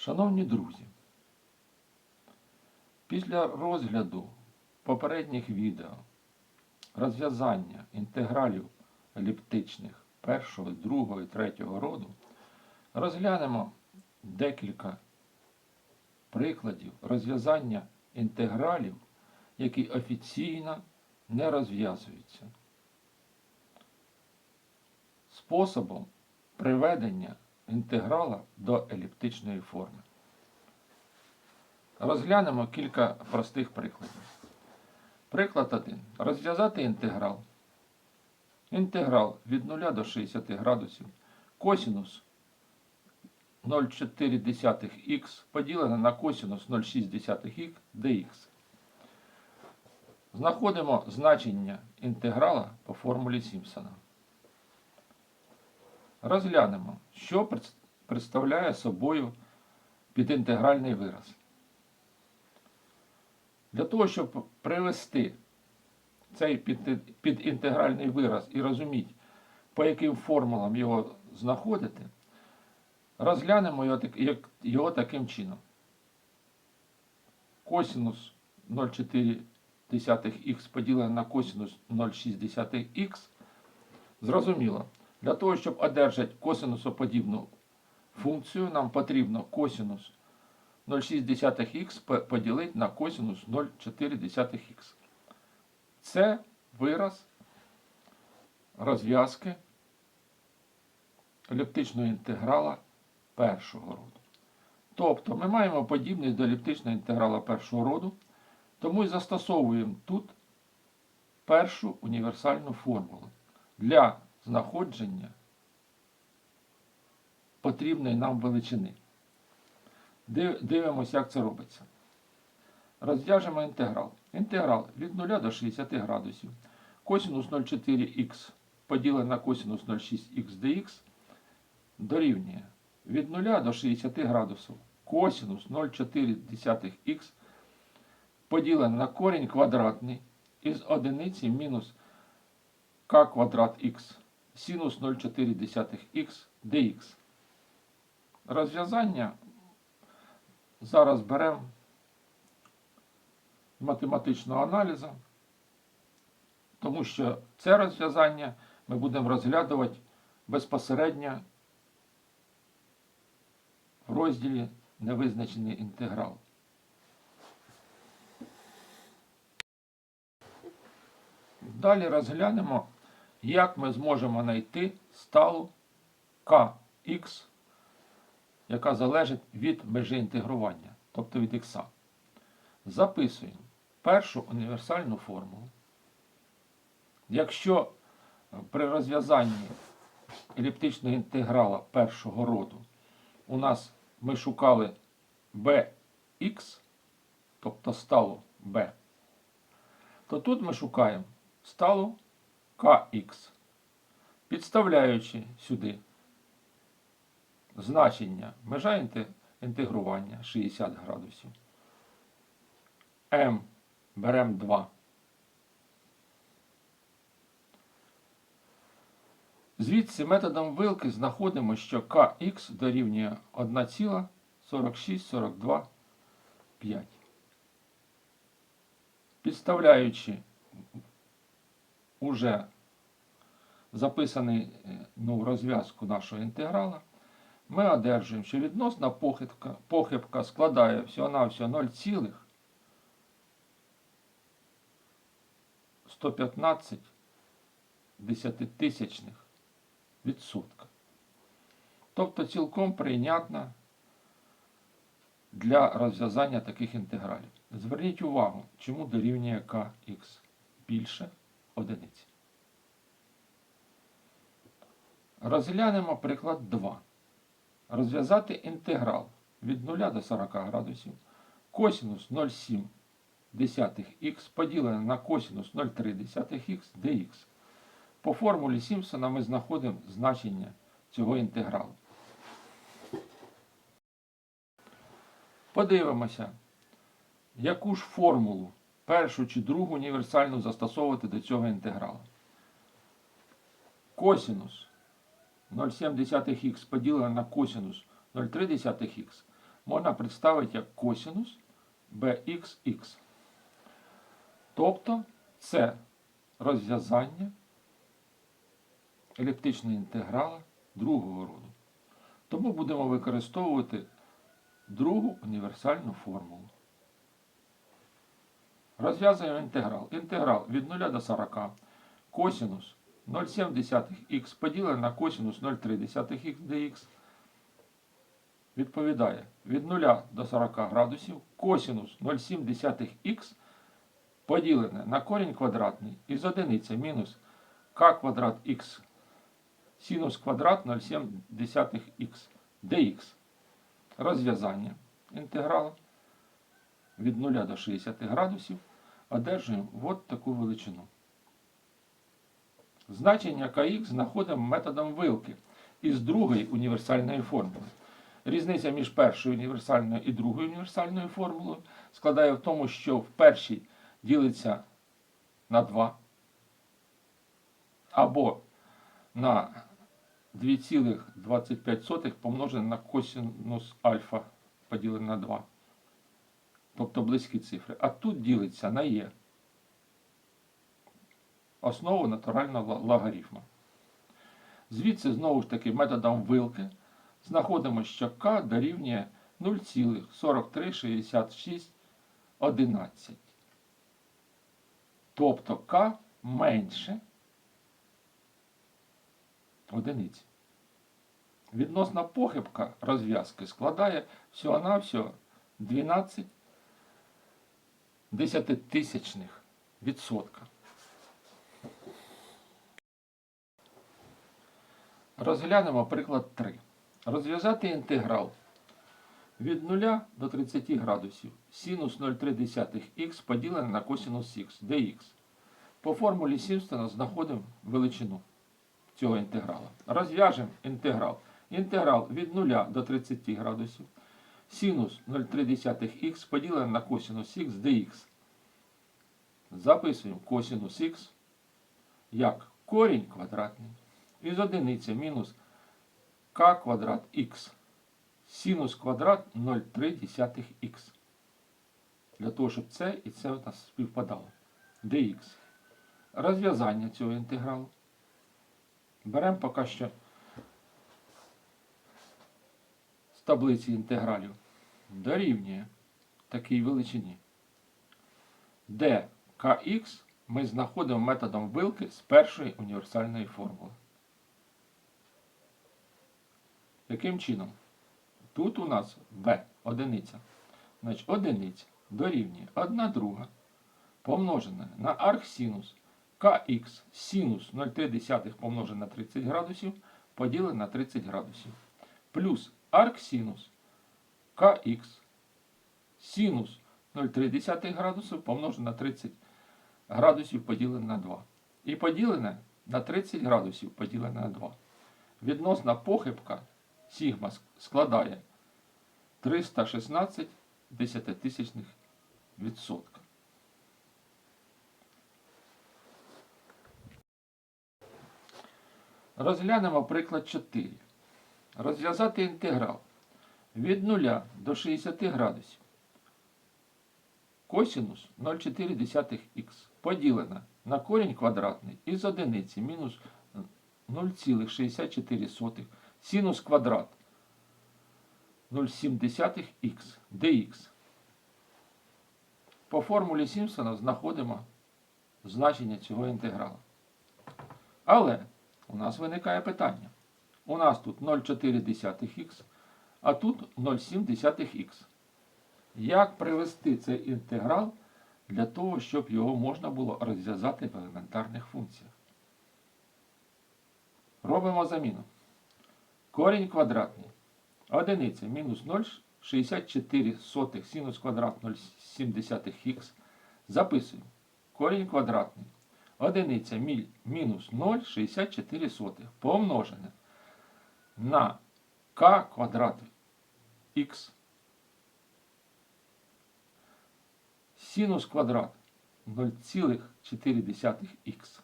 Шановні друзі, після розгляду попередніх відео розв'язання інтегралів еліптичних першого, другого і третього роду розглянемо декілька прикладів розв'язання інтегралів, які офіційно не розв'язуються. Способом приведення інтеграла до еліптичної форми. Розглянемо кілька простих прикладів. Приклад 1. Розв'язати інтеграл. Інтеграл від 0 до 60 градусів. Косінус 0,4х поділене на косінус 0,6х dx. Знаходимо значення інтеграла по формулі Сімпсона. Розглянемо, що представляє собою підінтегральний вираз. Для того, щоб привести цей підінтегральний вираз і розуміти, по яким формулам його знаходити, розглянемо його, таким чином. Косинус 0,4х поділене на косинус 0,6х. Зрозуміло. Для того, щоб одержати косинусоподібну функцію, нам потрібно косинус 0,6х поділити на косинус 0,4х. Це вираз розв'язки еліптичного інтеграла першого роду. Тобто ми маємо подібність до еліптичного інтеграла першого роду, тому і застосовуємо тут першу універсальну формулу для знаходження потрібної нам величини. Див- Дивимося, як це робиться. Розв'яжемо інтеграл. Інтеграл від 0 до 60 градусів. Косинус 0,4х поділене на косинус 0,6х dx дорівнює від 0 до 60 градусів. Косинус 0,4х поділене на корінь квадратний із одиниці мінус k квадрат х синус 0,4х dx. Розв'язання зараз беремо математичного аналізу, тому що це розв'язання ми будемо розглядувати безпосередньо в розділі невизначений інтеграл. Далі розглянемо, як ми зможемо знайти сталу kx, яка залежить від межі інтегрування, тобто від х. Записуємо першу універсальну формулу. Якщо при розв'язанні еліптичного інтеграла першого роду у нас ми шукали bx, тобто сталу b, то тут ми шукаємо сталу kx, підставляючи сюди значення межа інтегрування 60 градусів. m беремо 2. Звідси методом вилки знаходимо, що kx дорівнює 1,4642,5. Підставляючи уже записаний е, ну, розв'язку нашого інтеграла, ми одержуємо, що відносна похибка, похибка складає всього-навсього 0,115 десятитисячних відсотка. Тобто цілком прийнятна для розв'язання таких інтегралів. Зверніть увагу, чому дорівнює kx більше одиниці. Розглянемо приклад 2. Розв'язати інтеграл від 0 до 40 градусів косинус 0,7х поділене на косинус 0,3х dx. По формулі Сімпсона ми знаходимо значення цього інтегралу. Подивимося, яку ж формулу, першу чи другу універсальну застосовувати до цього інтегралу. Косинус 0,7х поділене на косинус 0,3х можна представити як косинус bxx. Тобто це розв'язання еліптичного інтеграла другого роду. Тому будемо використовувати другу універсальну формулу. Розв'язуємо інтеграл. Інтеграл від 0 до 40 косинус 0,7х поділене на косинус 0,3х dx. Відповідає. Від 0 до 40 градусів косинус 0,7х поділене на корінь квадратний із одиниця мінус к квадрат х. Синус квадрат 0,7х dx. Розв'язання. Інтегралу від 0 до 60 градусів одержуємо от таку величину. Значення kx знаходимо методом вилки із другої універсальної формули. Різниця між першою універсальною і другою універсальною формулою складає в тому, що в першій ділиться на 2 або на 2,25 помножене на косинус альфа поділене на 2. Тобто близькі цифри. А тут ділиться на Є. Основу натурального логарифму. Звідси, знову ж таки, методом вилки знаходимо, що К дорівнює 0,436611. Тобто К менше одиниці. Відносна похибка розв'язки складає всього-навсього 12 десятитисячних відсотка. Розглянемо приклад 3. Розв'язати інтеграл від 0 до 30 градусів синус 0,3х поділене на косинус х dx. По формулі Сімпсона знаходимо величину цього інтеграла. Розв'яжемо інтеграл. Інтеграл від 0 до 30 градусів синус 0,3х поділене на косинус х dx. Записуємо косинус х як корінь квадратний із одиниці мінус к квадрат х синус квадрат 0,3х. Для того, щоб це і це у нас співпадало. dx. Розв'язання цього інтегралу. Беремо поки що з таблиці інтегралів. Дорівнює такій величині. де kx ми знаходимо методом вилки з першої універсальної формули. Яким чином? Тут у нас b одиниця. Значить, одиниця дорівнює 1 друга помножена на архсинус kx синус 0,3 помножене на 30 градусів поділене на 30 градусів. Плюс арксинус kx синус 0,3 градусів помножене на 30 градусів поділене на 2. І поділене на 30 градусів поділене на 2. Відносна похибка сігма складає 316 десятитисячних відсотка. Розглянемо приклад 4. Розв'язати інтеграл від 0 до 60 градусів. Косинус 0,4х поділена на корінь квадратний із одиниці мінус 0,64 синус квадрат 0,7х dx. По формулі Сімпсона знаходимо значення цього інтегралу. Але у нас виникає питання. У нас тут 0,4х, а тут 0,7х. Як привести цей інтеграл для того, щоб його можна було розв'язати в елементарних функціях? Робимо заміну. Корінь квадратний. Одиниця мінус 0,64 синус квадрат 0,7х. Записуємо. Корінь квадратний. Одиниця міль мінус 0,64 помножене на k квадрат х синус квадрат 0,4х.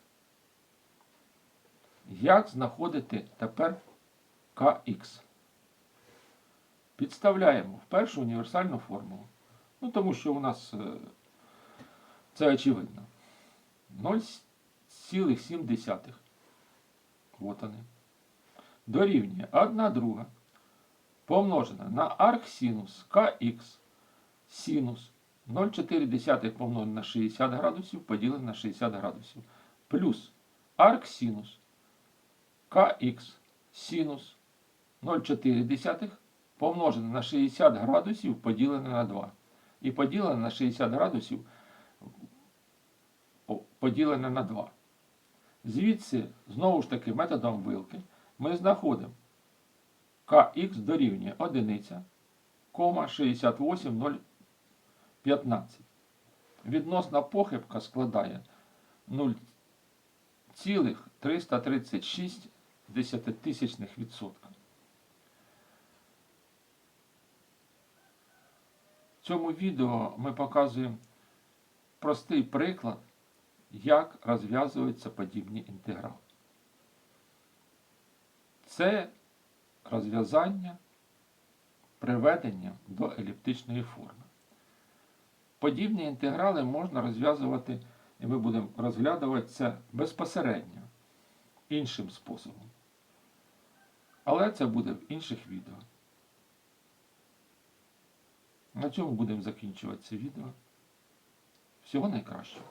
Як знаходити тепер kx? підставляємо в першу універсальну формулу. Ну, тому що у нас е, це очевидно. 0,7. Вот вони. Дорівнює 1 друга помножена на арксинус kx синус 0,4 помножено на 60 градусів поділене на 60 градусів. Плюс арксинус kx синус 0,4 помножене на 60 градусів поділене на 2. І поділене на 60 градусів поділене на 2. Звідси, знову ж таки, методом вилки ми знаходимо kx дорівнює 1, 68015. Відносна похибка складає 0,336 десятитисячних відсотка. В цьому відео ми показуємо простий приклад, як розв'язуються подібні інтеграли. Це розв'язання приведення до еліптичної форми. Подібні інтеграли можна розв'язувати, і ми будемо розглядувати це безпосередньо, іншим способом. Але це буде в інших відео. На цьому будемо закінчувати це відео. Всього найкращого.